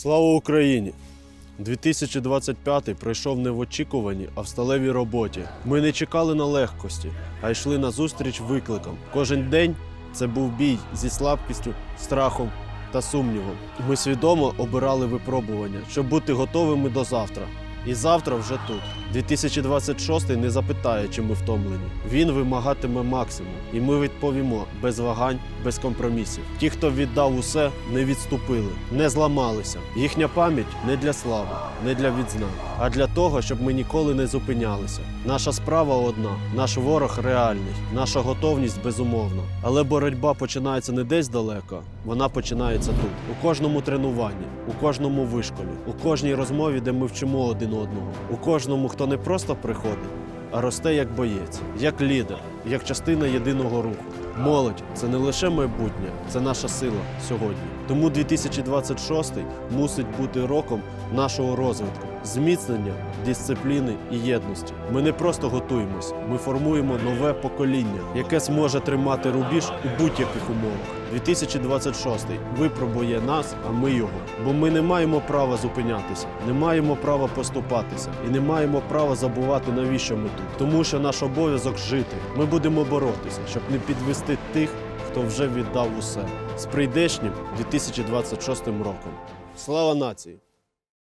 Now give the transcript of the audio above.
Слава Україні! 2025 пройшов не в очікуванні, а в сталевій роботі. Ми не чекали на легкості, а йшли на зустріч викликам. Кожен день це був бій зі слабкістю, страхом та сумнівом. Ми свідомо обирали випробування, щоб бути готовими до завтра. І завтра вже тут. 2026 не запитає, чи ми втомлені. Він вимагатиме максимум, і ми відповімо без вагань, без компромісів. Ті, хто віддав усе, не відступили, не зламалися. Їхня пам'ять не для слави, не для відзнак, а для того, щоб ми ніколи не зупинялися. Наша справа одна, наш ворог реальний, наша готовність безумовна. Але боротьба починається не десь далеко, вона починається тут, у кожному тренуванні, у кожному вишколі, у кожній розмові, де ми вчимо один одного, у кожному, хто не просто приходить, а росте як боєць, як лідер, як частина єдиного руху. Молодь це не лише майбутнє, це наша сила сьогодні. Тому 2026 мусить бути роком нашого розвитку, зміцнення, дисципліни і єдності. Ми не просто готуємось, ми формуємо нове покоління, яке зможе тримати рубіж у будь-яких умовах. 2026 випробує нас, а ми його. Бо ми не маємо права зупинятися, не маємо права поступатися і не маємо права забувати, навіщо ми тут. Тому що наш обов'язок жити. Ми будемо боротися, щоб не підвести тих, хто вже віддав усе. З прийдешнім 2026 роком. Слава нації!